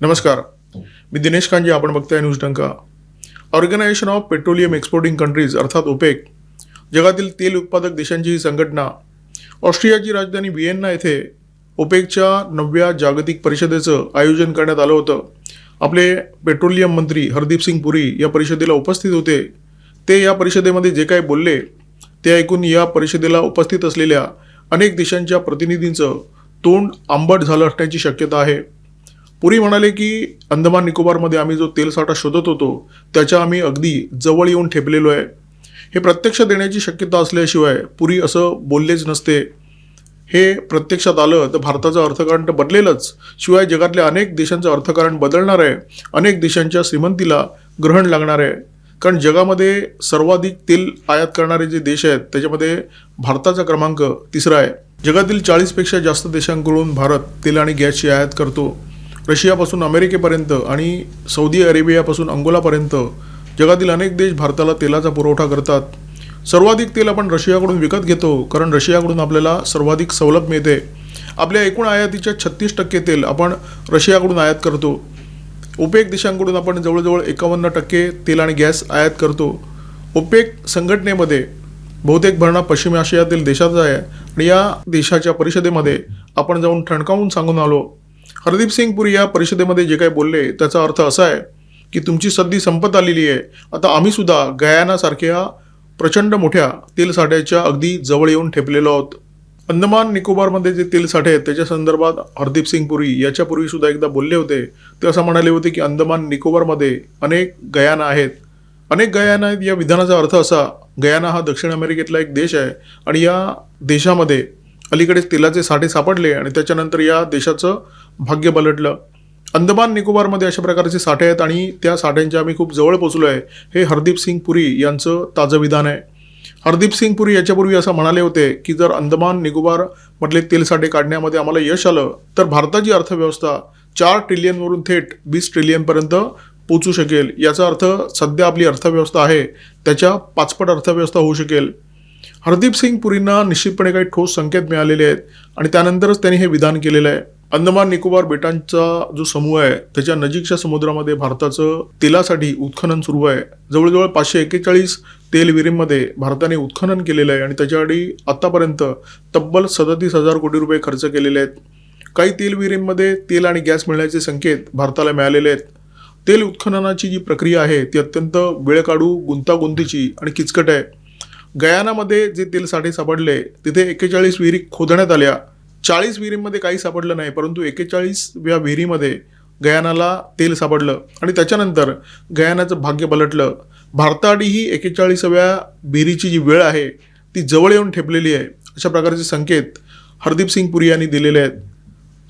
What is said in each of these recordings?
नमस्कार. मी दिनेश कांजे आपण बघताय news Danka. Organization of petroleum exporting countries अर्थात ओपेक जगातील तेल उत्पादक देशांची ही संघटना ऑस्ट्रियाची राजधानी व्हिएन्ना येथे ओपेकच्या नवव्या जागतिक परिषदेचं आयोजन करण्यात आलं होतं. आपले पेट्रोलियम मंत्री हरदीप सिंग पुरी या परिषदेला उपस्थित होते. ते या परिषदेमध्ये जे काही बोलले ते ऐकून या परिषदेला उपस्थित असलेल्या अनेक देशांच्या प्रतिनिधींचं तोंड आंबट झालं असण्याची शक्यता आहे. पुरी म्हणाले की अंदमान निकोबारमध्ये आम्ही जो तेलसाठा शोधत होतो त्याच्या आम्ही अगदी जवळ येऊन ठेपलेलो आहे. हे प्रत्यक्ष देण्याची शक्यता असल्याशिवाय पुरी असं बोललेच नसते. हे प्रत्यक्षात आलं तर भारताचं अर्थकारण तर बदलेलच. शिवाय जगातल्या अनेक देशांचं अर्थकारण बदलणार आहे. अनेक देशांच्या श्रीमंतीला ग्रहण लागणार आहे. कारण जगामध्ये सर्वाधिक तेल आयात करणारे जे देश आहेत त्याच्यामध्ये भारताचा क्रमांक तिसरा आहे. जगातील चाळीसपेक्षा जास्त देशांकडून भारत तेल आणि गॅसची आयात करतो. रशियापासून अमेरिकेपर्यंत आणि सौदी अरेबियापासून अंगोलापर्यंत जगातील अनेक देश भारताला तेलाचा पुरवठा करतात. सर्वाधिक तेल आपण रशियाकडून विकत घेतो कारण रशियाकडून आपल्याला सर्वाधिक सवलत मिळते. आपल्या एकूण आयातीच्या छत्तीस टक्के तेल आपण रशियाकडून आयात करतो. ओपेक देशांकडून आपण जवळजवळ एकावन्न टक्के तेल आणि गॅस आयात करतो. ओपेक संघटनेमध्ये बहुतेक भरणा पश्चिम आशियातील देशाचा आहे आणि या देशाच्या परिषदेमध्ये आपण जाऊन ठणकावून सांगून आलो. हरदीप सिंग पुरी या परिषदेमध्ये जे काही बोलले त्याचा अर्थ असा आहे की तुमची सद्दी संपत आलेली आहे. आता आम्ही सुद्धा गयानासारख्या प्रचंड मोठ्या तेलसाठ्याच्या अगदी जवळ येऊन ठेपलेलो आहोत. अंदमान निकोबारमध्ये जे तेलसाठे आहेत त्याच्या संदर्भात हरदीप सिंग पुरी याच्यापूर्वी सुद्धा एकदा बोलले होते. ते असं म्हणाले होते की अंदमान निकोबारमध्ये अनेक गयाना आहेत. अनेक गयाना आहेत या विधानाचा अर्थ असा गयाना हा दक्षिण अमेरिकेतला एक देश आहे आणि या देशामध्ये अलीकडेच तेलाचे साठे सापडले आणि त्याच्यानंतर या देशाचं भाग्य पलटलं अंदमान निकोबारमध्ये अशा प्रकारचे साठे आहेत आणि त्या साठ्यांच्या आम्ही खूप जवळ पोचलो आहे. हे हरदीप सिंग पुरी यांचं ताजं विधान आहे. हरदीप सिंग पुरी याच्यापूर्वी असं म्हणाले होते की जर अंदमान निकोबार मधले तेलसाठे काढण्यामध्ये आम्हाला यश आलं तर भारताची अर्थव्यवस्था चार ट्रिलियनवरून थेट वीस ट्रिलियनपर्यंत पोचू शकेल. याचा अर्थ सध्या आपली अर्थव्यवस्था आहे त्याच्या पाचपट अर्थव्यवस्था होऊ शकेल. हरदीप सिंग पुरींना निश्चितपणे काही ठोस संकेत मिळालेले आहेत आणि त्यानंतरच त्यांनी हे विधान केलेलं आहे. अंदमान निकोबार बेटांचा जो समूह आहे त्याच्या नजीकच्या समुद्रामध्ये भारताचं तेलासाठी उत्खनन सुरू आहे. जवळजवळ पाचशे एक्केचाळीस तेल विहिरींमध्ये भारताने उत्खनन केलेलं आहे आणि त्याच्यासाठी आत्तापर्यंत तब्बल सदतीस हजार कोटी रुपये खर्च केलेले आहेत. काही तेल विहिरींमध्ये तेल आणि गॅस मिळण्याचे संकेत भारताला मिळालेले आहेत. तेल उत्खननाची जी प्रक्रिया आहे ती अत्यंत वेळ काढू गुंतागुंतीची आणि किचकट आहे. गयानामध्ये जे तेल साठे सापडले तिथे एक्केचाळीस विहिरी खोदण्यात आल्या. चाळीस विहिरींमध्ये काही सापडलं नाही परंतु एक्केचाळीसव्या विहिरीमध्ये गयानाला तेल सापडलं आणि त्याच्यानंतर गयानाचं भाग्य पलटलं भारताआडी ही एक्केचाळीसाव्या विहिरीची जी वेळ आहे ती जवळ येऊन ठेपलेली आहे अशा प्रकारचे संकेत हरदीप सिंग पुरी यांनी दिलेले आहेत.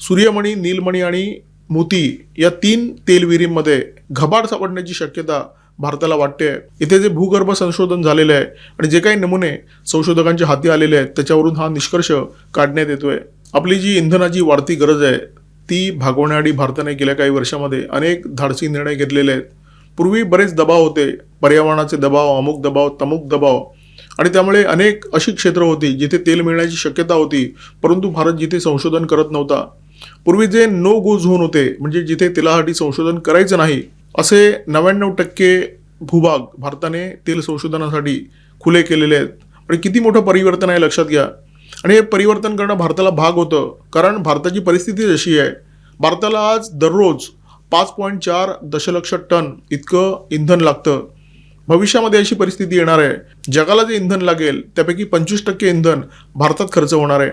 सूर्यमणी नीलमणी आणि मोती या तीन तेल विहिरींमध्ये घबाड सापडण्याची शक्यता भारताला वाटते. आहे इथे जे भूगर्भ संशोधन झालेलं आहे आणि जे काही नमुने संशोधकांच्या हाती आलेले आहेत त्याच्यावरून हा निष्कर्ष काढण्यात येतोय. आपली जी इंधनाची वाढती गरज आहे ती भागवण्यासाठी भारताने गेल्या काही वर्षामध्ये अनेक धाडसी निर्णय घेतलेले आहेत. पूर्वी बरेच दबाव होते पर्यावरणाचे दबाव अमुक दबाव तमुक दबाव. आणि त्यामुळे अनेक अशी क्षेत्र होती जिथे तेल मिळण्याची शक्यता होती परंतु भारत जिथे संशोधन करत नव्हता. पूर्वी जे नो गो झोन होते म्हणजे जिथे तेलासाठी संशोधन करायचं नाही असे नव्याण्णव टक्के भूभाग भारताने तेल संशोधनासाठी खुले केलेले आहेत. आणि किती मोठं परिवर्तन आहे लक्षात घ्या. आणि हे परिवर्तन करणं भारताला भाग होतं. कारण भारताची परिस्थिती जशी आहे भारताला आज दररोज पाच पॉईंट चार दशलक्ष टन इतकं इंधन लागतं. भविष्यामध्ये अशी परिस्थिती येणार आहे. जगाला जे इंधन लागेल त्यापैकी पंचवीस टक्के इंधन भारतात खर्च होणार आहे.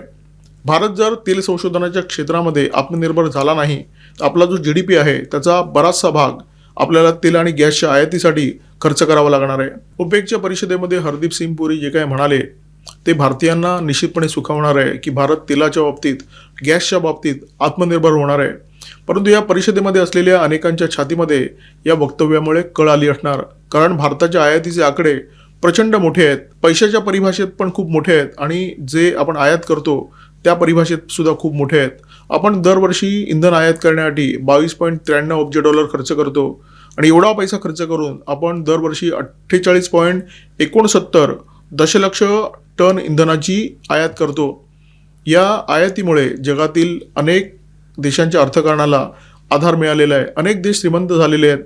भारत जर तेल संशोधनाच्या क्षेत्रामध्ये आत्मनिर्भर झाला नाही तर आपला जो जी डी पी आहे त्याचा बराचसा भाग आपल्याला तेल आणि गॅसच्या आयातीसाठी खर्च करावा लागणार आहे. ओपेकच्या परिषदेमध्ये हरदीप सिंग पुरी जे काय म्हणाले ते भारतीयांना निश्चितपणे सुखावणार आहे की भारत तेलाच्या बाबतीत गॅसच्या बाबतीत आत्मनिर्भर होणार आहे. परंतु या परिषदेमध्ये असलेल्या अनेकांच्या छातीमध्ये या वक्तव्यामुळे कळ आली असणार. कारण भारताच्या आयातीचे आकडे प्रचंड मोठे आहेत. पैशाच्या परिभाषेत पण खूप मोठे आहेत. आणि जे आपण आयात करतो त्या परिभाषेत सुद्धा खूप मोठे आहेत. आपण दरवर्षी इंधन आयात करण्यासाठी बावीस पॉईंट त्र्याण्णव अब्ज डॉलर खर्च करतो आणि एवढा पैसा खर्च करून आपण दरवर्षी अठ्ठेचाळीस पॉईंट एकोणसत्तर दशलक्ष टन इंधनाची आयात करतो. या आयातीमुळे जगातील अनेक देशांच्या अर्थकारणाला आधार मिळालेला आहे. अनेक देश श्रीमंत झालेले आहेत.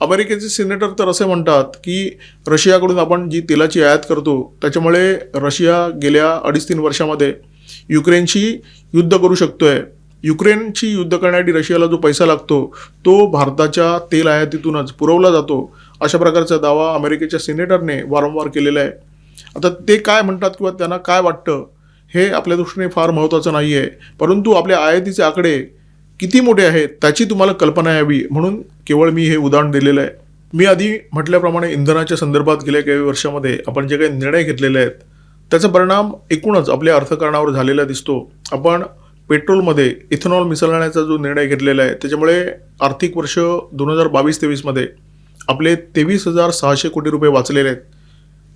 अमेरिकेचे सिनेटर तर असे म्हणतात की रशियाकडून आपण जी तेलाची आयात करतो त्याच्यामुळे रशिया गेल्या अडीच तीन वर्षामध्ये युक्रेनशी युद्ध करू शकतोय. युक्रेनशी युद्ध करण्यासाठी रशियाला जो पैसा लागतो तो भारताच्या तेल आयातीतूनच पुरवला जातो. अशा प्रकारचा दावा अमेरिकेच्या सिनेटरने वारंवार केलेला आहे. आता ते काय म्हणतात किंवा त्यांना काय वाटतं हे आपल्या दृष्टीने फार महत्त्वाचं नाही आहे परंतु आपल्या आयातीचे आकडे किती मोठे आहेत त्याची तुम्हाला कल्पना यावी. म्हणून केवळ मी हे उदाहरण दिलेलं आहे. मी आधी म्हटल्याप्रमाणे इंधनाच्या संदर्भात गेल्या काही वर्षामध्ये आपण जे काही निर्णय घेतलेले आहेत त्याचा परिणाम एकूणच आपल्या अर्थकारणावर झालेला दिसतो. आपण पेट्रोलमध्ये इथेनॉल मिसळण्याचा जो निर्णय घेतलेला आहे त्याच्यामुळे आर्थिक वर्ष दोन हजार बावीस तेवीसमध्ये आपले तेवीस हजार सहाशे कोटी रुपये वाचलेले आहेत.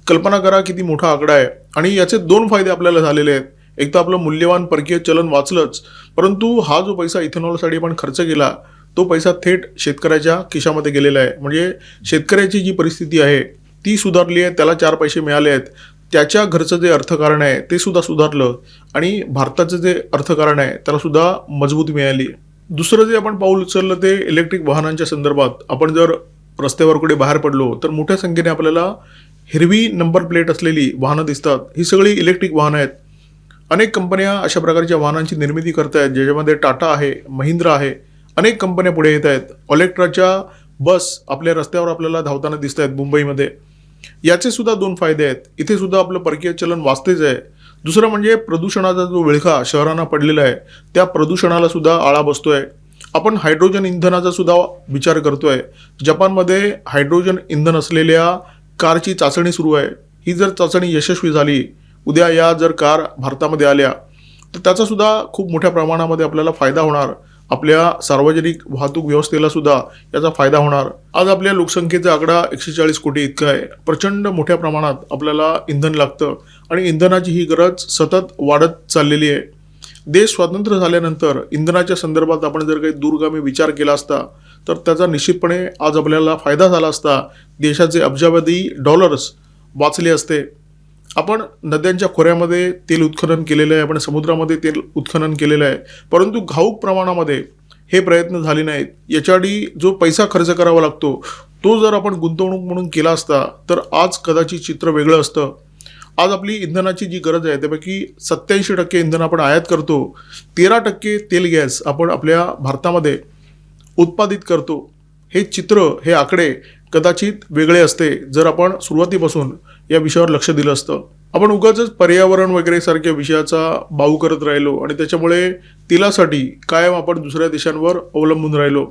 कल्पना करा किती मोठा आकडा आहे आणि याचे दोन फायदे आपल्याला झालेले आहेत. एक तर आपलं मूल्यवान परकीय चलन वाचलंच परंतु हा जो पैसा इथेनॉलसाठी आपण खर्च केला तो पैसा थेट शेतकऱ्याच्या खिशामध्ये गेलेला आहे. म्हणजे शेतकऱ्याची जी परिस्थिती आहे ती सुधारली आहे त्याला चार पैसे मिळाले आहेत. त्याच्या घरचं जे अर्थकारण आहे ते सुद्धा सुधारलं आणि भारताचं जे अर्थकारण आहे त्याला सुद्धा मजबूती मिळाली. दुसरं जे आपण पाऊल उचललं ते इलेक्ट्रिक वाहनांच्या संदर्भात. आपण जर रस्त्यावर कुठे बाहेर पडलो तर मोठ्या संख्येने आपल्याला हिरवी नंबर प्लेट असलेली वाहनं दिसतात. ही सगळी इलेक्ट्रिक वाहनं आहेत. अनेक कंपन्या अशा प्रकारच्या वाहनांची निर्मिती करत आहेत ज्याच्यामध्ये टाटा आहे महिंद्रा आहे. अनेक कंपन्या पुढे येत आहेत ऑलेक्ट्राच्या बस आपल्या रस्त्यावर आपल्याला धावताना दिसत आहेत मुंबईमध्ये. याचे सुद्धा दोन फायदे आहेत. इथे सुद्धा आपलं परकीय चलन वाचतेच आहे. दुसरं म्हणजे प्रदूषणाचा जो विळखा शहरांना पडलेला आहे त्या प्रदूषणाला सुद्धा आळा बसतोय. आपण हायड्रोजन इंधनाचा सुद्धा विचार करतोय. जपानमध्ये हायड्रोजन इंधन असलेल्या कारची चाचणी सुरू आहे. ही जर चाचणी यशस्वी झाली उद्या या जर कार भारतामध्ये आल्या तर त्याचासुद्धा खूप मोठ्या प्रमाणामध्ये आपल्याला फायदा होणार. आपल्या सार्वजनिक वाहतूक व्यवस्थेला सुद्धा याचा फायदा होणार. आज आपल्या लोकसंख्येचा आकडा एकशे चाळीस कोटी इतका आहे. प्रचंड मोठ्या प्रमाणात आपल्याला इंधन लागतं आणि इंधनाची ही गरज सतत वाढत चाललेली आहे. देश स्वातंत्र्य झाल्यानंतर इंधनाच्या संदर्भात आपण जर काही दूरगामी विचार केला असता तर त्याचा निश्चितपणे आज आपल्याला फायदा झाला असता देशाचे अब्जावधी डॉलर्स वाचले असते. आपण नद्यांच्या खोऱ्यामध्ये तेल उत्खनन केलेलं आहे आपण समुद्रामध्ये तेल उत्खनन केलेलं आहे. परंतु घाऊक प्रमाणामध्ये हे प्रयत्न झाले नाहीत. याच्यासाठी जो पैसा खर्च करावा लागतो तो जर आपण गुंतवणूक म्हणून केला असता तर आज कदाचित चित्र वेगळं असतं. आज आपली इंधनाची जी गरज आहे त्यापैकी सत्याऐंशी टक्के इंधन आपण आयात करतो. तेरा टक्के तेल गॅस आपण आपल्या भारतामध्ये उत्पादित करतो. हे चित्र हे आकडे कदाचित वेगळे असते जर आपण सुरुवातीपासून या विषयावर लक्ष दिलं असतं. आपण उगाच पर्यावरण वगैरे सारख्या विषयाचा बाऊ करत राहिलो आणि त्याच्यामुळे तेलासाठी कायम आपण दुसऱ्या देशांवर अवलंबून राहिलो.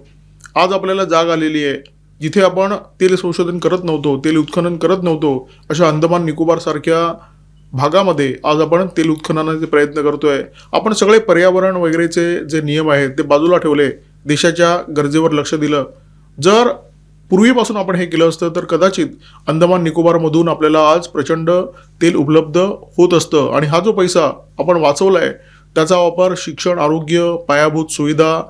आज आपल्याला जाग आलेली आहे. जिथे आपण तेल संशोधन करत नव्हतो तेल उत्खनन करत नव्हतो अशा अंदमान निकोबार सारख्या भागामध्ये आज आपण तेल उत्खननाचे प्रयत्न करतोय. आपण सगळे पर्यावरण वगैरेचे जे नियम आहेत ते बाजूला ठेवले देशाच्या गरजेवर लक्ष दिलं. जर पूर्वीपासून आपण हे केलं असतं तर कदाचित अंदमान निकोबारमधून आपल्याला आज प्रचंड तेल उपलब्ध होत असतं. आणि हा जो पैसा आपण वाचवला आहे त्याचा वापर शिक्षण आरोग्य पायाभूत सुविधा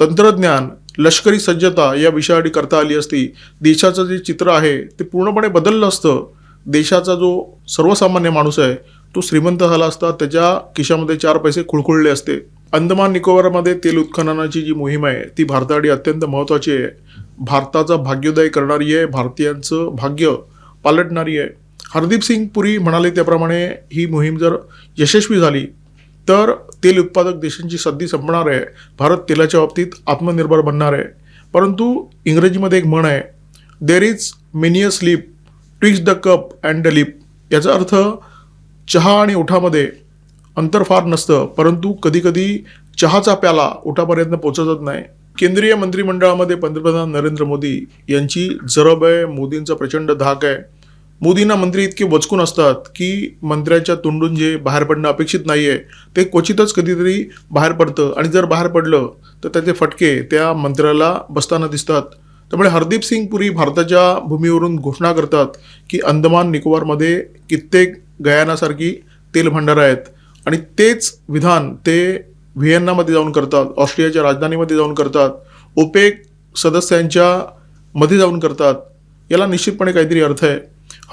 तंत्रज्ञान लष्करी सज्जता या विषयासाठी करता आली असती. देशाचं जे चित्र आहे ते पूर्णपणे बदललं असतं. देशाचा जो सर्वसामान्य माणूस आहे तो श्रीमंत झाला असता. त्याच्या खिशामध्ये चार पैसे खुळखुळले असते. अंदमान निकोबारमध्ये तेल उत्खननाची जी मोहीम आहे ती भारतासाठी अत्यंत महत्त्वाची आहे. भारताचा भाग्योदय करणारी आहे भारतीयांचं भाग्य पालटणारी आहे. हरदीप सिंग पुरी म्हणाले त्याप्रमाणे ही मोहीम जर यशस्वी झाली तर तेल उत्पादक देशांची सद्दी संपणार आहे. भारत तेलाच्या बाबतीत आत्मनिर्भर बनणार आहे. परंतु इंग्रजीमध्ये एक म्हण आहे there is many a slip twixt the cup and the lip याचा अर्थ चहा आणि ओठामध्ये अंतर फार नसतं परंतु कधीकधी चहाचा प्याला ओठापर्यंत पोचतच नाही. केंद्रीय मंत्रिमंडळामध्ये पंतप्रधान नरेंद्र मोदी यांची जरब आहे मोदींचा प्रचंड धाक आहे. मोदींना मंत्री इतके वचकून असतात की मंत्र्याच्या तोंडून जे बाहेर पडणं अपेक्षित नाही आहे ते क्वचितच कधीतरी बाहेर पडतं आणि जर बाहेर पडलं तर त्याचे फटके त्या मंत्र्याला बसताना दिसतात. त्यामुळे हरदीप सिंग पुरी भारताच्या भूमीवरून घोषणा करतात की अंदमान निकोबारमध्ये कित्येक गयानासारखी तेल भांडारं आहेत. आणि तेच विधान ते व्हिएन्नामध्ये जाऊन करतात ऑस्ट्रियाच्या राजधानीमध्ये जाऊन करतात ओपेक सदस्यांच्या मध्ये जाऊन करतात याला निश्चितपणे काहीतरी अर्थ आहे.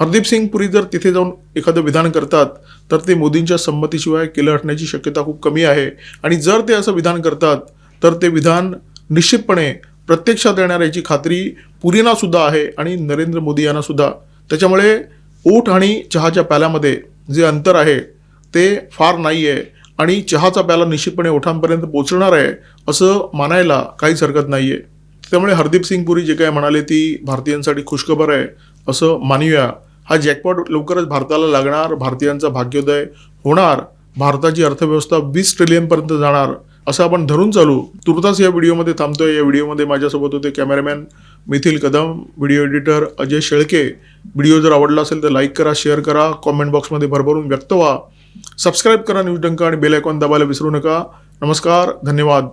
हरदीप सिंग पुरी जर तिथे जाऊन एखादं विधान करतात तर ते मोदींच्या संमतीशिवाय केलं हटण्याची शक्यता खूप कमी आहे. आणि जर ते असं विधान करतात तर ते विधान निश्चितपणे प्रत्यक्षात येणार याची खात्री पुरीनासुद्धा आहे आणि नरेंद्र मोदी यांनासुद्धा त्याच्यामुळे ओठ आणि चहाच्या प्याल्यामध्ये जे अंतर आहे ते फार नाही आहे आणि चहाचा प्याला निश्चितपणे ओठांपर्यंत पोचणार आहे असं मानायला काहीच हरकत नाही आहे त्यामुळे हरदीप सिंग पुरी जे काय म्हणाले ती भारतीयांसाठी खुशखबर आहे असं मानूया हा जॅकपॉट लवकरच भारताला लागणार भारतीयांचा भाग्योदय होणार भारताची अर्थव्यवस्था वीस ट्रिलियनपर्यंत जाणार असं आपण धरून चालू. तुर्तास या व्हिडिओमध्ये थांबतोय. या व्हिडिओमध्ये माझ्यासोबत होते cameraman Mithil Kadam video editor Ajay Shelke. Video जर आवडला असेल तर लाईक करा शेअर करा कॉमेंट बॉक्समध्ये भरभरून व्यक्त व्हा. सबस्क्राईब करा न्यूज डंका आणि बेल आयकॉन दाबायला विसरू नका. नमस्कार धन्यवाद.